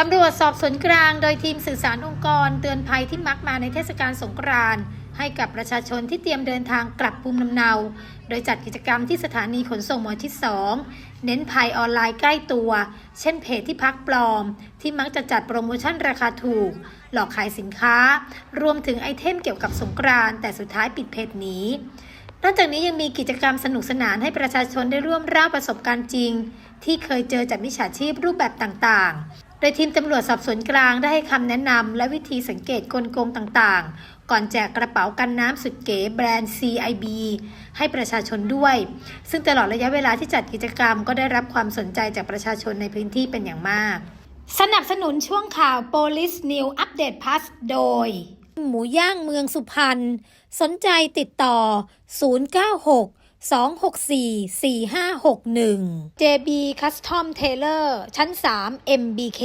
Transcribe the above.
ตำรวจสอบสวนกลาง โดยทีมสื่อสารองค์กร เตือนภัยที่มักมาในเทศกาลสงกรานต์ให้กับประชาชนที่เตรียมเดินทางกลับภูมิลำเนา โดยจัดกิจกรรมที่สถานีขนส่งหมอชิด2เน้นภัยออนไลน์ใกล้ตัว เช่นเพจที่พักปลอม ที่มักจะจัดโปรโมชั่นราคาถูก หลอกขายสินค้า รวมถึงไอเทมเกี่ยวกับสงกรานต์แต่สุดท้ายปิดเพจหนีนอกจากนี้ยังมีกิจกรรมสนุกสนานให้ประชาชนได้ร่วมเล่าประสบการณ์จริง ที่เคยเจอจากมิจฉาชีพรูปแบบต่างๆ โดยทีมตำรวจสอบสวนกลางได้ให้คำแนะนำและวิธีสังเกตกลโกงต่างๆ ก่อนแจกกระเป๋ากันน้ำสุดเก๋แบรนด์ CIB ให้ประชาชนด้วย ซึ่งตลอดระยะเวลาที่จัดกิจกรรมก็ได้รับความสนใจจากประชาชนในพื้นที่เป็นอย่างมาก สนับสนุนช่วงข่าว Police New Update Plus โดย หมูย่างเมืองสุพรรณสนใจติดต่อ 096 264 4561 JB Custom Tailor ชั้น 3 MBK